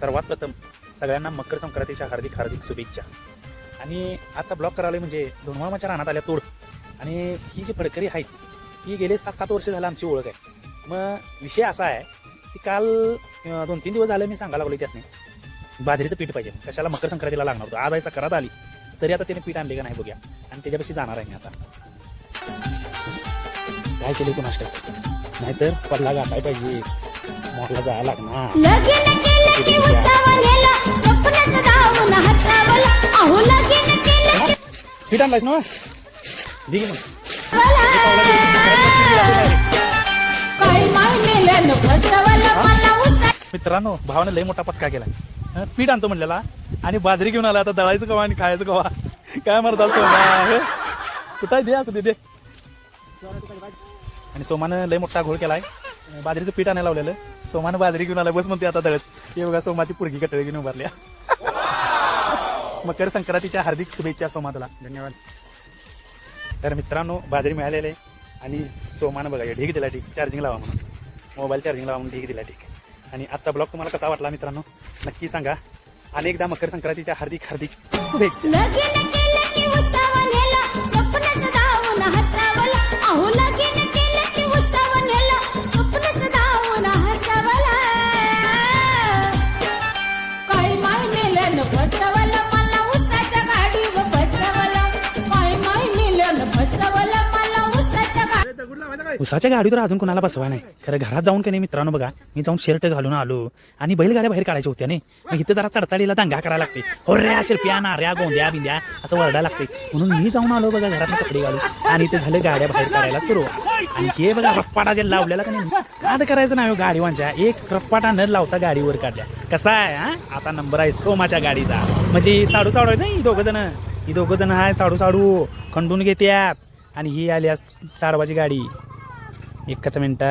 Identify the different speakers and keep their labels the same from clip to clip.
Speaker 1: सर्वात प्रथम सगळ्यांना मकर संक्रांतीच्या हार्दिक हार्दिक शुभेच्छा. आणि आजचा ब्लॉग करायला म्हणजे दोनवामाच्या रानात आल्या तोड. आणि ही जी फडकरी आहेत ही गेले सात सात वर्ष झालं आमची ओळख आहे. मग विषय असा आहे की काल दोन तीन दिवस झाले मी सांगायला लागलो त्यासने. बाजरीचं पीठ पाहिजे. कशाला मकर संक्रांतीला लागणार होतं? आज आहे सकरात आली. तरी आता त्याने पीठ आणले का नाही बघूया. आणि त्याच्यापाशी जाणार आहे मी आता. काय केले तू नाश्ता नाहीतर पडला गाठाय पाहिजे. मोठला जायला लागणार. ना. ठीक आहे मित्रांनो भावाने लय मोठा पचका केला पीठ आणतो म्हणलेला. आणि बाजरी घेऊन आला आता दळायचं कवा आणि खायचं कवा? काय म्हणतात सोमा कुठं दे असं दे दे. आणि सोमानं लय मोठा घोळ केलाय. बाजरीचं पीठ आणायला लावलेलं. सोमानं बाजरी घेऊन आलं. बस म्हणते आता दळत. हे बघा सोमाची पुरगी कटळी घेऊन उभारल्या. मकर संक्रांतीच्या हार्दिक शुभेच्छा सोमा तुला धन्यवाद. तर मित्रांनो बाजरी मिळालेले आणि सोमानं बघा ढीक दिला ठीक चार्जिंग लावा म्हणून. मोबाईल चार्जिंग लावा म्हणून ढीक दिला ठीक आणि आजचा ब्लॉग तुम्हाला कसा वाटला मित्रांनो? नक्की सांगा. अनेकदा मकर संक्रांतीच्या हार्दिक हार्दिक शुभेच्छा.
Speaker 2: उसाच्या गाडी
Speaker 1: तर अजून कोणाला बसवा नाही. खरं घरात जाऊन की नाही मित्रांनो बघा मी जाऊन शर्ट घालून आलो आणि बैलगाड्या बाहेर काढायच्या होत्या नाही. मग इथं जरा चढताडीला दंगा करायला लागते होर्या शिरप्या नाऱ्या गोंद्या बिंद्या असं वरडायला लागते म्हणून मी जाऊन आलो बघा घरात कपडे घालून आणि इथे झालं गाड्या बाहेर काढायला सुरुवात. आणि हे बघा रप्पाटा जे लावलेला का नाही. काढ करायचं नाही गाडी गाडीवांच्या. एक रप्पाटा न लावता गाडीवर काढल्या. कसा आहे हा? आता नंबर आहे सोमाच्या गाडीचा. म्हणजे साडू साडू आहे नाही दोघं जण? ही दोघं जण आहे साडू साडू. खंडून घेत्यात. आणि ही आली साडवाची गाडी. एकच मिनिट.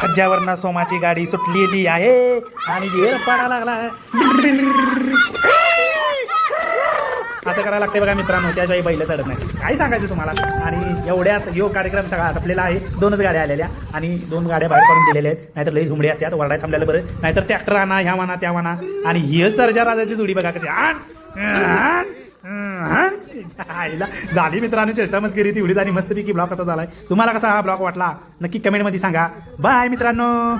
Speaker 1: फज्जावरनं सोमाची गाडी सुटलेली आहे. आणि वेळ पडा लागला. असं करायला लागते बघा मित्रांनो त्याच्याही बैल चढत नाही. काय सांगायचं तुम्हाला? आणि एवढ्यात यो कार्यक्रम सगळा आपल्याला आहे. दोनच गाड्या आलेल्या. आणि दोन गाड्या बाहेर पडून दिलेल्या आहेत. नाहीतर लई झुमडे असतात वरडाय थांबलेलं बरं. नाहीतर ट्रॅक्टर आणा ह्या म्हणा त्या म्हणा आणि ही सरजा राजाची जोडी बघा कशी. आण. आईला झाली मित्रांनो चेष्टा ती तेवढीच आणि मस्तपैकी ब्लॉग कसा झालाय? तुम्हाला कसा हा ब्लॉग वाटला? नक्की कमेंटमध्ये सांगा. बाय मित्रांनो.